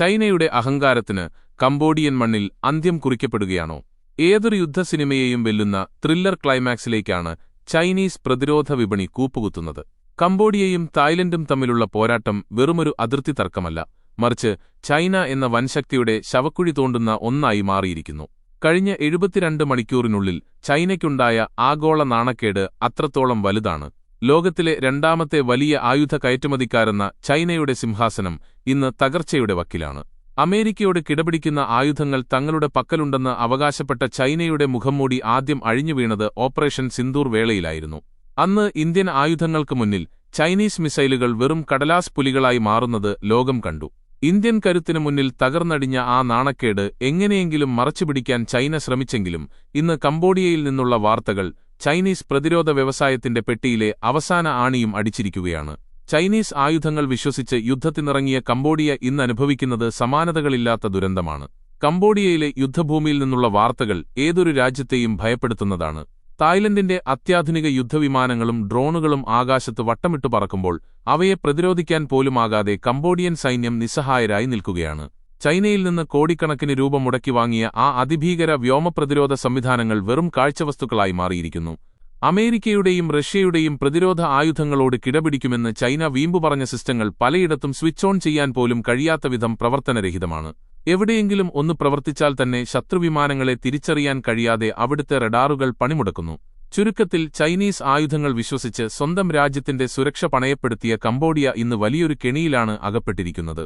ചൈനയുടെ അഹങ്കാരത്തിന് കംബോഡിയൻ മണ്ണിൽ അന്ത്യം കുറിക്കപ്പെടുകയാണോ? ഏതൊരു യുദ്ധ സിനിമയെയും വെല്ലുന്ന ത്രില്ലർ ക്ലൈമാക്സിലേക്കാണ് ചൈനീസ് പ്രതിരോധ വിപണി കൂപ്പുകുത്തുന്നത്. കംബോഡിയയും തായ്ലൻഡും തമ്മിലുള്ള പോരാട്ടം വെറുമൊരു അതിർത്തി തർക്കമല്ല. മറിച്ച് ചൈന എന്ന വൻശക്തിയുടെ ശവക്കുഴി തോണ്ടുന്ന ഒന്നായി മാറിയിരിക്കുന്നു. കഴിഞ്ഞ എഴുപത്തിരണ്ട് മണിക്കൂറിനുള്ളിൽ ചൈനയ്ക്കുണ്ടായ ആഗോള നാണക്കേട് അത്രത്തോളം വലുതാണ്. ലോകത്തിലെ രണ്ടാമത്തെ വലിയ ആയുധ കയറ്റുമതിക്കാരെന്ന ചൈനയുടെ സിംഹാസനം ഇന്ന് തകർച്ചയുടെ വക്കിലാണ്. അമേരിക്കയോട് കിടപിടിക്കുന്ന ആയുധങ്ങൾ തങ്ങളുടെ പക്കലുണ്ടെന്ന് അവകാശപ്പെട്ട ചൈനയുടെ മുഖംമൂടി ആദ്യം അഴിഞ്ഞുവീണത് ഓപ്പറേഷൻ സിന്ദൂർ വേളയിലായിരുന്നു. അന്ന് ഇന്ത്യൻ ആയുധങ്ങൾക്ക് മുന്നിൽ ചൈനീസ് മിസൈലുകൾ വെറും കടലാസ് പുലികളായി മാറുന്നത് ലോകം കണ്ടു. ഇന്ത്യൻ കരുത്തിനു മുന്നിൽ തകർന്നടിഞ്ഞ ആ നാണക്കേട് എങ്ങനെയെങ്കിലും മറച്ചുപിടിക്കാൻ ചൈന ശ്രമിച്ചെങ്കിലും ഇന്ന് കംബോഡിയയിൽ നിന്നുള്ള വാർത്തകൾ ചൈനീസ് പ്രതിരോധ വ്യവസായത്തിന്റെ പെട്ടിയിലെ അവസാന ആണിയും അടിച്ചിരിക്കുകയാണ്. ചൈനീസ് ആയുധങ്ങൾ വിശ്വസിച്ച് യുദ്ധത്തിനിറങ്ങിയ കംബോഡിയ ഇന്നനുഭവിക്കുന്നത് സമാനതകളില്ലാത്ത ദുരന്തമാണ്. കംബോഡിയയിലെ യുദ്ധഭൂമിയിൽ നിന്നുള്ള വാർത്തകൾ ഏതൊരു രാജ്യത്തെയും ഭയപ്പെടുത്തുന്നതാണ്. തായ്ലൻഡിന്റെ അത്യാധുനിക യുദ്ധവിമാനങ്ങളും ഡ്രോണുകളും ആകാശത്ത് വട്ടമിട്ടു പറക്കുമ്പോൾ അവയെ പ്രതിരോധിക്കാൻ പോലുമാകാതെ കംബോഡിയൻ സൈന്യം നിസ്സഹായരായി നിൽക്കുകയാണ്. ചൈനയിൽ നിന്ന് കോടിക്കണക്കിന് രൂപ മുടക്കി വാങ്ങിയ ആ അതിഭീകര വ്യോമപ്രതിരോധ സംവിധാനങ്ങൾ വെറും കാഴ്ചവസ്തുക്കളായി മാറിയിരിക്കുന്നു. അമേരിക്കയുടെയും റഷ്യയുടെയും പ്രതിരോധ ആയുധങ്ങളോട് കിടപിടിക്കുമെന്ന് ചൈന വീമ്പു പറഞ്ഞ സിസ്റ്റങ്ങൾ പലയിടത്തും സ്വിച്ച് ഓൺ ചെയ്യാൻ പോലും കഴിയാത്ത വിധം പ്രവർത്തനരഹിതമാണ്. എവിടെയെങ്കിലും ഒന്ന് പ്രവർത്തിച്ചാൽ തന്നെ ശത്രുവിമാനങ്ങളെ തിരിച്ചറിയാൻ കഴിയാതെ അവിടുത്തെ റഡാറുകൾ പണിമുടക്കുന്നു. ചുരുക്കത്തിൽ ചൈനീസ് ആയുധങ്ങൾ വിശ്വസിച്ച് സ്വന്തം രാജ്യത്തിന്റെ സുരക്ഷ പണയപ്പെടുത്തിയ കംബോഡിയ ഇന്ന് വലിയൊരു കെണിയിലാണ് അകപ്പെട്ടിരിക്കുന്നത്.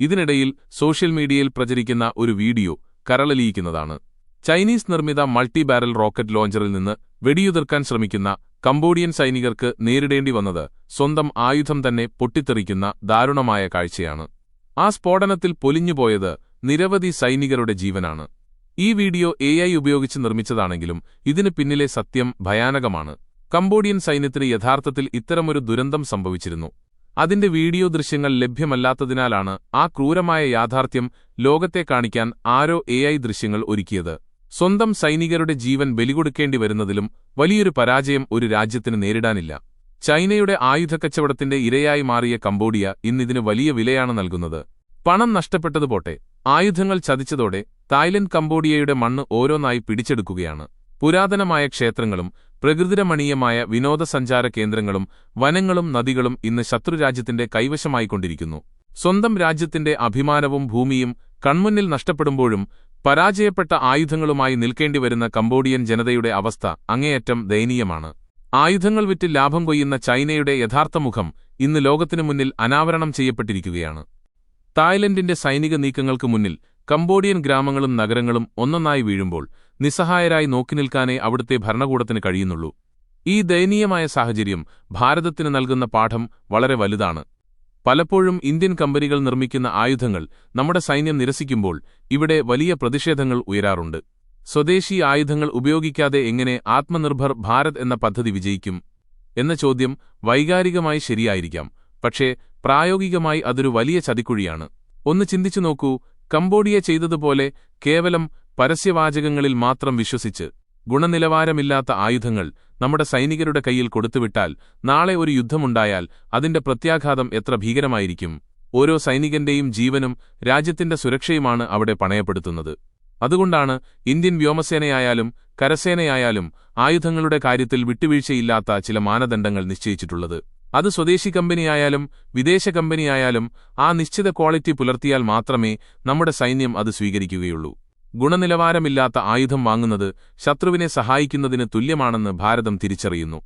ഇതിനിടയിൽ സോഷ്യൽ മീഡിയയിൽ പ്രചരിക്കുന്ന ഒരു വീഡിയോ കരളലിയിക്കുന്നതാണ്. ചൈനീസ് നിർമ്മിത മൾട്ടി ബാരൽ റോക്കറ്റ് ലോഞ്ചറിൽ നിന്ന് വെടിയുതിർക്കാൻ ശ്രമിക്കുന്ന കംബോഡിയൻ സൈനികർക്ക് നേരിടേണ്ടി വന്നത് സ്വന്തം ആയുധം തന്നെ പൊട്ടിത്തെറിക്കുന്ന ദാരുണമായ കാഴ്ചയാണ്. ആ സ്ഫോടനത്തിൽ പൊലിഞ്ഞുപോയത് നിരവധി സൈനികരുടെ ജീവനാണ്. ഈ വീഡിയോ എ ഉപയോഗിച്ച് നിർമ്മിച്ചതാണെങ്കിലും ഇതിന് പിന്നിലെ സത്യം ഭയാനകമാണ്. കംബോഡിയൻ സൈന്യത്തിന് യഥാർത്ഥത്തിൽ ഇത്തരമൊരു ദുരന്തം സംഭവിച്ചിരുന്നു. അതിന്റെ വീഡിയോ ദൃശ്യങ്ങൾ ലഭ്യമല്ലാത്തതിനാലാണ് ആ ക്രൂരമായ യാഥാർത്ഥ്യം ലോകത്തെ കാണിക്കാൻ ആരോ എ ദൃശ്യങ്ങൾ ഒരുക്കിയത്. സ്വന്തം സൈനികരുടെ ജീവൻ ബലികൊടുക്കേണ്ടി വരുന്നതിലും വലിയൊരു പരാജയം ഒരു രാജ്യത്തിന് നേരിടാനില്ല. ചൈനയുടെ ആയുധക്കച്ചവടത്തിന്റെ ഇരയായി മാറിയ കംബോഡിയ ഇന്നിതിന് വലിയ വിലയാണ് നൽകുന്നത്. പണം നഷ്ടപ്പെട്ടതുപോട്ടെ ആയുധങ്ങൾ ചതിച്ചതോടെ തായ്ലൻഡ് കംബോഡിയയുടെ മണ്ണ് ഓരോന്നായി പിടിച്ചെടുക്കുകയാണ്. പുരാതനമായ ക്ഷേത്രങ്ങളും പ്രകൃതിരമണീയമായ വിനോദസഞ്ചാര കേന്ദ്രങ്ങളും വനങ്ങളും നദികളും ഇന്ന് ശത്രുരാജ്യത്തിന്റെ കൈവശമായിക്കൊണ്ടിരിക്കുന്നു. സ്വന്തം രാജ്യത്തിന്റെ അഭിമാനവും ഭൂമിയും കൺമുന്നിൽ നഷ്ടപ്പെടുമ്പോഴും പരാജയപ്പെട്ട ആയുധങ്ങളുമായി നിൽക്കേണ്ടിവരുന്ന കംബോഡിയൻ ജനതയുടെ അവസ്ഥ അങ്ങേയറ്റം ദയനീയമാണ്. ആയുധങ്ങൾ വിറ്റ് ലാഭം കൊയ്യുന്ന ചൈനയുടെ യഥാർത്ഥ മുഖം ഇന്ന് ലോകത്തിനു മുന്നിൽ അനാവരണം ചെയ്യപ്പെട്ടിരിക്കുകയാണ്. തായ്ലൻഡിന്റെ സൈനിക നീക്കങ്ങൾക്ക് മുന്നിൽ കംബോഡിയൻ ഗ്രാമങ്ങളും നഗരങ്ങളും ഒന്നൊന്നായി വീഴുമ്പോൾ നിസ്സഹായരായി നോക്കി നിൽക്കാനേ അവിടുത്തെ ഭരണകൂടത്തിന് കഴിയുന്നുള്ളൂ. ഈ ദയനീയമായ സാഹചര്യം ഭാരതത്തിന് നൽകുന്ന പാഠം വളരെ വലുതാണ്. പലപ്പോഴും ഇന്ത്യൻ കമ്പനികൾ നിർമ്മിക്കുന്ന ആയുധങ്ങൾ നമ്മുടെ സൈന്യം നിരസിക്കുമ്പോൾ ഇവിടെ വലിയ പ്രതിഷേധങ്ങൾ ഉയരാറുണ്ട്. സ്വദേശി ആയുധങ്ങൾ ഉപയോഗിക്കാതെ എങ്ങനെ ആത്മനിർഭർ ഭാരത് എന്ന പദ്ധതി വിജയിക്കും എന്ന ചോദ്യം വൈകാരികമായി ശരിയായിരിക്കാം പക്ഷേ പ്രായോഗികമായി അതൊരു വലിയ ചതിക്കുഴിയാണ്. ഒന്ന് ചിന്തിച്ചു നോക്കൂ കംബോഡിയ ചെയ്തതുപോലെ കേവലം പരസ്യവാചകങ്ങളിൽ മാത്രം വിശ്വസിച്ച് ഗുണനിലവാരമില്ലാത്ത ആയുധങ്ങൾ നമ്മുടെ സൈനികരുടെ കയ്യിൽ കൊടുത്തുവിട്ടാൽ നാളെ ഒരു യുദ്ധമുണ്ടായാൽ അതിന്റെ പ്രത്യാഘാതം എത്ര ഭീകരമായിരിക്കും? ഓരോ സൈനികന്റെയും ജീവനും രാജ്യത്തിന്റെ സുരക്ഷയുമാണ് അവിടെ പണയപ്പെടുത്തുന്നത്. അതുകൊണ്ടാണ് ഇന്ത്യൻ വ്യോമസേനയായാലും കരസേനയായാലും ആയുധങ്ങളുടെ കാര്യത്തിൽ വിട്ടുവീഴ്ചയില്ലാത്ത ചില മാനദണ്ഡങ്ങൾ നിശ്ചയിച്ചിട്ടുള്ളത്. അത് സ്വദേശി കമ്പനിയായാലും വിദേശ കമ്പനിയായാലും ആ നിശ്ചിത ക്വാളിറ്റി പുലർത്തിയാൽ മാത്രമേ നമ്മുടെ സൈന്യം അത് സ്വീകരിക്കുകയുള്ളൂ. ഗുണനിലവാരമില്ലാത്ത ആയുധം വാങ്ങുന്നത് ശത്രുവിനെ സഹായിക്കുന്നതിന് തുല്യമാണെന്ന് ഭാരതം തിരിച്ചറിയുന്നു.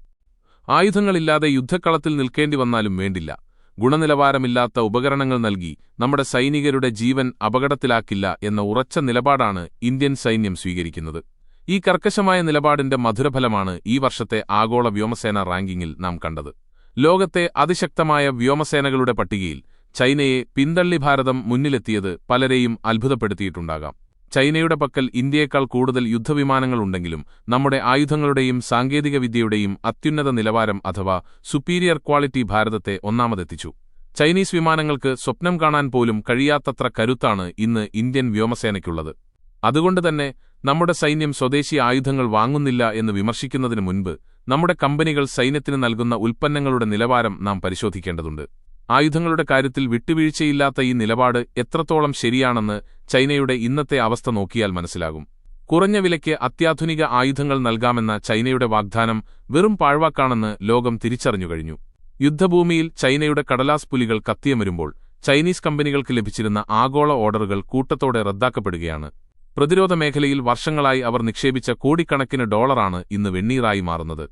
ആയുധങ്ങളില്ലാതെ യുദ്ധക്കളത്തിൽ നിൽക്കേണ്ടി വന്നാലും വേണ്ടില്ല. ഗുണനിലവാരമില്ലാത്ത ഉപകരണങ്ങൾ നൽകി നമ്മുടെ സൈനികരുടെ ജീവൻ അപകടത്തിലാക്കില്ല എന്ന ഉറച്ച നിലപാടാണ് ഇന്ത്യൻ സൈന്യം സ്വീകരിക്കുന്നത്. ഈ കർക്കശമായ നിലപാടിന്റെ മധുരഫലമാണ് ഈ വർഷത്തെ ആഗോള വ്യോമസേന റാങ്കിങ്ങിൽ നാം കണ്ടത്. ലോകത്തെ അതിശക്തമായ വ്യോമസേനകളുടെ പട്ടികയിൽ ചൈനയെ പിന്തള്ളി ഭാരതം മുന്നിലെത്തിയത് പലരെയും അത്ഭുതപ്പെടുത്തിയിട്ടുണ്ടാകാം. ചൈനയുടെ പക്കൽ ഇന്ത്യയേക്കാൾ കൂടുതൽ യുദ്ധവിമാനങ്ങളുണ്ടെങ്കിലും നമ്മുടെ ആയുധങ്ങളുടെയും സാങ്കേതികവിദ്യയുടെയും അത്യുന്നത നിലവാരം അഥവാ സുപ്പീരിയർ ക്വാളിറ്റി ഭാരതത്തെ ഒന്നാമതെത്തിച്ചു. ചൈനീസ് വിമാനങ്ങൾക്ക് സ്വപ്നം കാണാൻ പോലും കഴിയാത്തത്ര കരുത്താണ് ഇന്ന് ഇന്ത്യൻ വ്യോമസേനയ്ക്കുള്ളത്. അതുകൊണ്ടുതന്നെ നമ്മുടെ സൈന്യം സ്വദേശി ആയുധങ്ങൾ വാങ്ങുന്നില്ല എന്ന് വിമർശിക്കുന്നതിനു മുൻപ് നമ്മുടെ കമ്പനികൾ സൈന്യത്തിന് നൽകുന്ന ഉൽപ്പന്നങ്ങളുടെ നിലവാരം നാം പരിശോധിക്കേണ്ടതുണ്ട്. ആയുധങ്ങളുടെ കാര്യത്തിൽ വിട്ടുവീഴ്ചയില്ലാത്ത ഈ നിലപാട് എത്രത്തോളം ശരിയാണെന്ന് ചൈനയുടെ ഇന്നത്തെ അവസ്ഥ നോക്കിയാൽ മനസ്സിലാകും. കുറഞ്ഞ വിലയ്ക്ക് അത്യാധുനിക ആയുധങ്ങൾ നൽകാമെന്ന ചൈനയുടെ വാഗ്ദാനം വെറും പാഴ്വാക്കാണെന്ന് ലോകം തിരിച്ചറിഞ്ഞുകഴിഞ്ഞു യുദ്ധഭൂമിയിൽ ചൈനയുടെ കടലാസ് പുലികൾ കത്തിയമരുമ്പോൾ ചൈനീസ് കമ്പനികൾക്ക് ലഭിച്ചിരുന്ന ആഗോള ഓർഡറുകൾ കൂട്ടത്തോടെ റദ്ദാക്കപ്പെടുകയാണ്. പ്രതിരോധ മേഖലയിൽ വർഷങ്ങളായി അവർ നിക്ഷേപിച്ച കോടിക്കണക്കിന് ഡോളറാണ് ഇന്ന് വെണ്ണീറായി മാറുന്നത്